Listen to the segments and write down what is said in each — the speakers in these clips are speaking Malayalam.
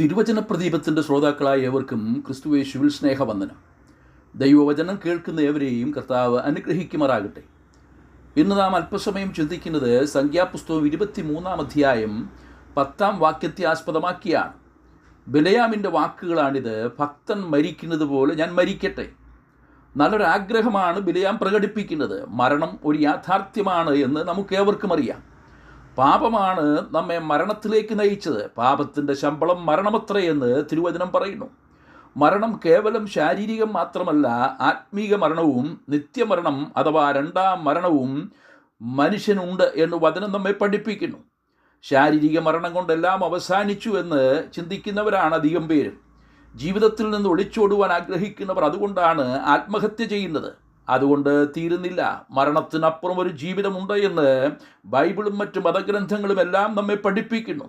തിരുവചന പ്രദീപത്തിന്റെ ശ്രോതാക്കളായ ഏവർക്കും ക്രിസ്തുവേശുവിൽ സ്നേഹവന്ദനം. ദൈവവചനം കേൾക്കുന്ന ഏവരെയും കർത്താവ് അനുഗ്രഹിക്കുമാറാകട്ടെ. ഇന്ന് നാം അല്പസമയം ചിന്തിക്കുന്നത് സംഖ്യാപുസ്തകം ഇരുപത്തി മൂന്നാം അധ്യായം പത്താം വാക്യത്തെ ആസ്പദമാക്കിയാണ്. ബിലയാമിന്റെ വാക്കുകളാണിത് ഭക്തൻ മരിക്കുന്നത് പോലെ ഞാൻ മരിക്കട്ടെ. നല്ലൊരാഗ്രഹമാണ് ബിലയാം പ്രകടിപ്പിക്കുന്നത്. മരണം ഒരു യാഥാർത്ഥ്യമാണ് എന്ന് നമുക്കേവർക്കും അറിയാം. പാപമാണ് നമ്മെ മരണത്തിലേക്ക് നയിച്ചത്. പാപത്തിന്റെ ശമ്പളം മരണമത്രയെന്ന് തിരുവചനം പറയുന്നു. മരണം കേവലം ശാരീരികം മാത്രമല്ല ആത്മീക മരണവും നിത്യമരണം അഥവാ രണ്ടാം മരണവും മനുഷ്യനുണ്ട് എന്ന് വചനം നമ്മെ പഠിപ്പിക്കുന്നു. ശാരീരിക മരണം കൊണ്ടെല്ലാം അവസാനിച്ചു എന്ന് ചിന്തിക്കുന്നവരാണ് അധികം പേരും. ജീവിതത്തിൽ നിന്ന് ഒളിച്ചോടുവാൻ ആഗ്രഹിക്കുന്നവർ അതുകൊണ്ടാണ് ആത്മഹത്യ ചെയ്യുന്നത്. അതുകൊണ്ട് തീരുന്നില്ല. മരണത്തിനപ്പുറം ഒരു ജീവിതമുണ്ട് എന്ന് ബൈബിളും മറ്റ് മതഗ്രന്ഥങ്ങളും എല്ലാം നമ്മെ പഠിപ്പിക്കുന്നു.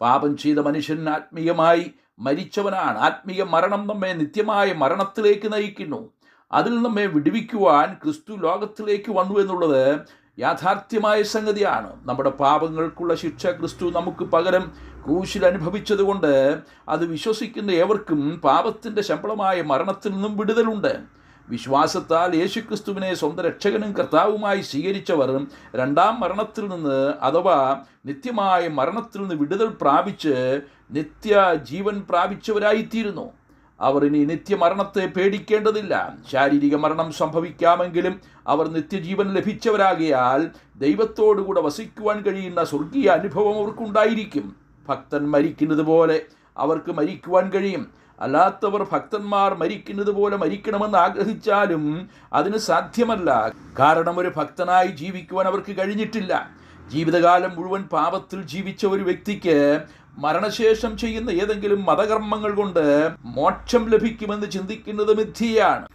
പാപം ചെയ്ത മനുഷ്യൻ ആത്മീയമായി മരിച്ചവനാണ്. ആത്മീയ മരണം നമ്മെ നിത്യമായ മരണത്തിലേക്ക് നയിക്കുന്നു. അതിൽ നമ്മെ വിടുവിക്കുവാൻ ക്രിസ്തു ലോകത്തിലേക്ക് വന്നു എന്നുള്ളത് യാഥാർത്ഥ്യമായ സംഗതിയാണ്. നമ്മുടെ പാപങ്ങൾക്കുള്ള ശിക്ഷ ക്രിസ്തു നമുക്ക് പകരം ക്രൂശിൽ അനുഭവിച്ചതുകൊണ്ട് അത് വിശ്വസിക്കുന്ന ഏവർക്കും പാപത്തിന്റെ ശമ്പളമായ മരണത്തിൽ നിന്നും വിടുതലുണ്ട്. വിശ്വാസത്താൽ യേശുക്രിസ്തുവിനെ സ്വന്തം രക്ഷകനും കർത്താവുമായി സ്വീകരിച്ചവർ രണ്ടാം മരണത്തിൽ നിന്ന് അഥവാ നിത്യമായ മരണത്തിൽ നിന്ന് വിടുതൽ പ്രാപിച്ച് നിത്യ ജീവൻ പ്രാപിച്ചവരായിത്തീരുന്നു. അവർ ഇനി നിത്യമരണത്തെ പേടിക്കേണ്ടതില്ല. ശാരീരിക മരണം സംഭവിക്കാമെങ്കിലും അവർ നിത്യജീവൻ ലഭിച്ചവരാകിയാൽ ദൈവത്തോടുകൂടെ വസിക്കുവാൻ കഴിയുന്ന സ്വർഗീയ അനുഭവം അവർക്കുണ്ടായിരിക്കും. ഭക്തൻ മരിക്കുന്നത് പോലെ അവർക്ക് മരിക്കുവാൻ കഴിയും. അല്ലാത്തവർ ഭക്തന്മാർ മരിക്കുന്നത് പോലെ മരിക്കണമെന്ന് ആഗ്രഹിച്ചാലും അതിന് സാധ്യമല്ല. കാരണം ഒരു ഭക്തനായി ജീവിക്കുവാൻ അവർക്ക് കഴിഞ്ഞിട്ടില്ല. ജീവിതകാലം മുഴുവൻ പാപത്തിൽ ജീവിച്ച ഒരു വ്യക്തിക്ക് മരണശേഷം ചെയ്യുന്ന ഏതെങ്കിലും മതകർമ്മങ്ങൾ കൊണ്ട് മോക്ഷം ലഭിക്കുമെന്ന് ചിന്തിക്കുന്നത് മിഥ്യയാണ്.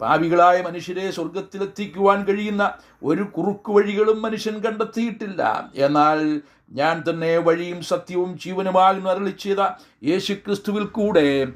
പാവികളായ മനുഷ്യരെ സ്വർഗത്തിലെത്തിക്കുവാൻ കഴിയുന്ന ഒരു കുറുക്കു വഴികളും മനുഷ്യൻ കണ്ടെത്തിയിട്ടില്ല. എന്നാൽ ഞാൻ തന്നെ വഴിയും സത്യവും ജീവനുമാകുന്നു അരളിച്ചത യേശുക്രിസ്തുവിൽ കൂടെ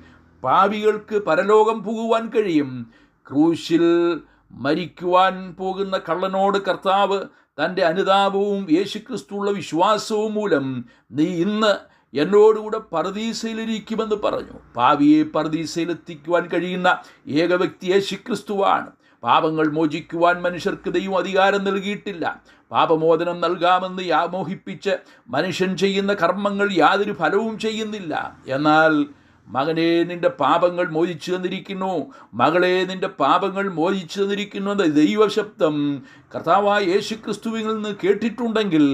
പാപികൾക്ക് പരലോകം പോകുവാൻ കഴിയും. ക്രൂശിൽ മരിക്കുവാൻ പോകുന്ന കള്ളനോട് കർത്താവ് തന്റെ അനുതാപവും യേശുക്രിസ്തുള്ള വിശ്വാസവും മൂലം നീ ഇന്ന് എന്നോടുകൂടെ പർദീസയിലിരിക്കുമെന്ന് പറഞ്ഞു. പാവിയെ പർദീസയിലെത്തിക്കുവാൻ കഴിയുന്ന ഏക വ്യക്തി യേശുക്രിസ്തുവാണ്. പാപങ്ങൾ മോചിക്കുവാൻ മനുഷ്യർക്ക് ദൈവം അധികാരം നൽകിയിട്ടില്ല. പാപമോചനം നൽകാമെന്ന് യാമോഹിപ്പിച്ച് മനുഷ്യൻ ചെയ്യുന്ന കർമ്മങ്ങൾ യാതൊരു ഫലവും ചെയ്യുന്നില്ല. എന്നാൽ മകനെ നിന്റെ പാപങ്ങൾ മോചിച്ചു തന്നിരിക്കുന്നു. മകളെ നിന്റെ പാപങ്ങൾ മോചിച്ചു തന്നിരിക്കുന്നു എന്ന ദൈവശബ്ദം കർത്താവായ യേശു ക്രിസ്തുവിൽ നിന്ന് കേട്ടിട്ടുണ്ടെങ്കിൽ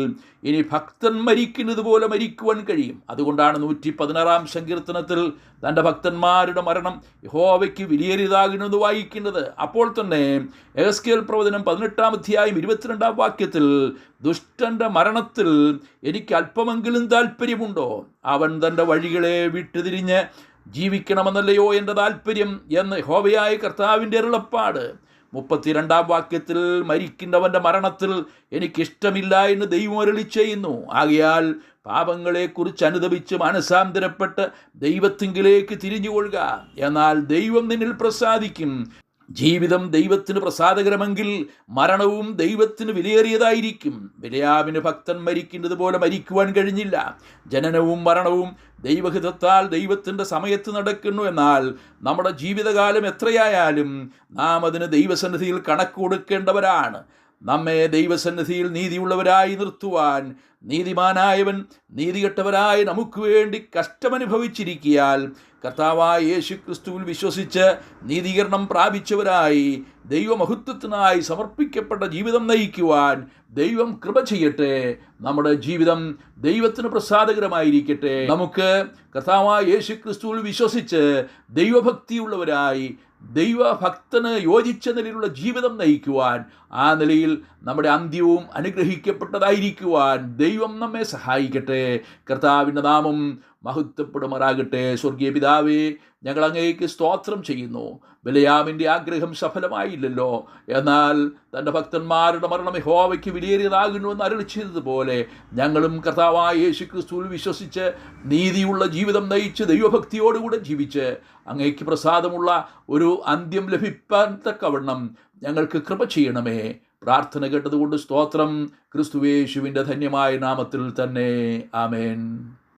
ഇനി ഭക്തൻ മരിക്കുന്നത് പോലെ മരിക്കുവാൻ കഴിയും. അതുകൊണ്ടാണ് നൂറ്റി പതിനാറാം സങ്കീർത്തനത്തിൽ തന്റെ ഭക്തന്മാരുടെ മരണം യഹോവയ്ക്ക് വിലയേറിയതാകുന്നത് വായിക്കുന്നത് അപ്പോൾ തന്നെ എസ്കേൽ പ്രവചനം പതിനെട്ടാം അധ്യായം ഇരുപത്തിരണ്ടാം വാക്യത്തിൽ ദുഷ്ടന്റെ മരണത്തിൽ എനിക്ക് അല്പമെങ്കിലും താല്പര്യമുണ്ടോ അവൻ തന്റെ വഴികളെ വിട്ടുതിരിഞ്ഞ് ജീവിക്കണമെന്നല്ലയോ എന്റെ താല്പര്യം എന്ന് ഹോവയായ കർത്താവിന്റെ അരുളപ്പാട്. മുപ്പത്തിരണ്ടാം വാക്യത്തിൽ മരിക്കുന്നവന്റെ മരണത്തിൽ എനിക്കിഷ്ടമില്ല എന്ന് ദൈവം അരളി ചെയ്യുന്നു. ആകയാൽ പാപങ്ങളെക്കുറിച്ച് അനുദപിച്ച് മനസാന്തരപ്പെട്ട് ദൈവത്തിങ്കിലേക്ക് തിരിഞ്ഞുകൊള്ളുക. എന്നാൽ ദൈവം നിന്നിൽ പ്രസാദിക്കും. ജീവിതം ദൈവത്തിന് പ്രസാദകരമെങ്കിൽ മരണവും ദൈവത്തിന് വിലയേറിയതായിരിക്കും. വിലയാവിന് ഭക്തൻ മരിക്കുന്നത് പോലെ മരിക്കുവാൻ കഴിഞ്ഞില്ല. ജനനവും മരണവും ദൈവഹിതത്താൽ ദൈവത്തിന്റെ സമയത്ത് നടക്കുന്നു. എന്നാൽ നമ്മുടെ ജീവിതകാലം എത്രയായാലും നാം അതിന് ദൈവസന്നിധിയിൽ കണക്ക് കൊടുക്കേണ്ടവരാണ്. നമ്മെ ദൈവസന്നിധിയിൽ നീതിയുള്ളവരായി നിർത്തുവാൻ നീതിമാനായവൻ നീതികെട്ടവരായ നമുക്ക് വേണ്ടി കഷ്ടമനുഭവിച്ചിരിക്കിയാൽ കർത്താവായ യേശു ക്രിസ്തുവിൽ വിശ്വസിച്ച് നീതീകരണം പ്രാപിച്ചവരായി ദൈവമഹത്വത്തിനായി സമർപ്പിക്കപ്പെട്ട ജീവിതം നയിക്കുവാൻ ദൈവം കൃപ ചെയ്യട്ടെ. നമ്മുടെ ജീവിതം ദൈവത്തിന് പ്രസാദകരമായിരിക്കട്ടെ. നമുക്ക് കർത്താവായ യേശു ക്രിസ്തുവിൽ വിശ്വസിച്ച് ദൈവഭക്തിയുള്ളവരായി ദൈവഭക്തന് യോജിച്ച നിലയിലുള്ള ജീവിതം നയിക്കുവാൻ ആ നിലയിൽ നമ്മുടെ അന്ത്യവും അനുഗ്രഹിക്കപ്പെട്ടതായിരിക്കുവാൻ ദൈവം നമ്മെ സഹായിക്കട്ടെ. കർത്താവിന്റെ നാമം മഹത്വപ്പെടുമാറാകട്ടെ. സ്വർഗീയ പിതാവേ ഞങ്ങൾ അങ്ങേക്ക് സ്തോത്രം ചെയ്യുന്നു. ബലയാമിന്റെ ആഗ്രഹം സഫലമായില്ലല്ലോ. എന്നാൽ തന്റെ ഭക്തന്മാരുടെ മരണം ഹോവയ്ക്ക് വിലയേറിയതാകുന്നുവെന്ന് അരളി ചെയ്തതുപോലെ ഞങ്ങളും കർത്താവായ യേശു ക്രിസ്തുവിൽ വിശ്വസിച്ച് നീതിയുള്ള ജീവിതം നയിച്ച് ദൈവഭക്തിയോടുകൂടെ ജീവിച്ച് അങ്ങേക്ക് പ്രസാദമുള്ള ഒരു അന്ത്യം ലഭിപ്പാൻ തക്കവണ്ണം ഞങ്ങൾക്ക് കൃപ ചെയ്യണമേ. പ്രാർത്ഥന കേട്ടതുകൊണ്ട് സ്തോത്രം. ക്രിസ്തുവേശുവിന്റെ ധന്യമായ നാമത്തിൽ തന്നെ. ആമേൻ.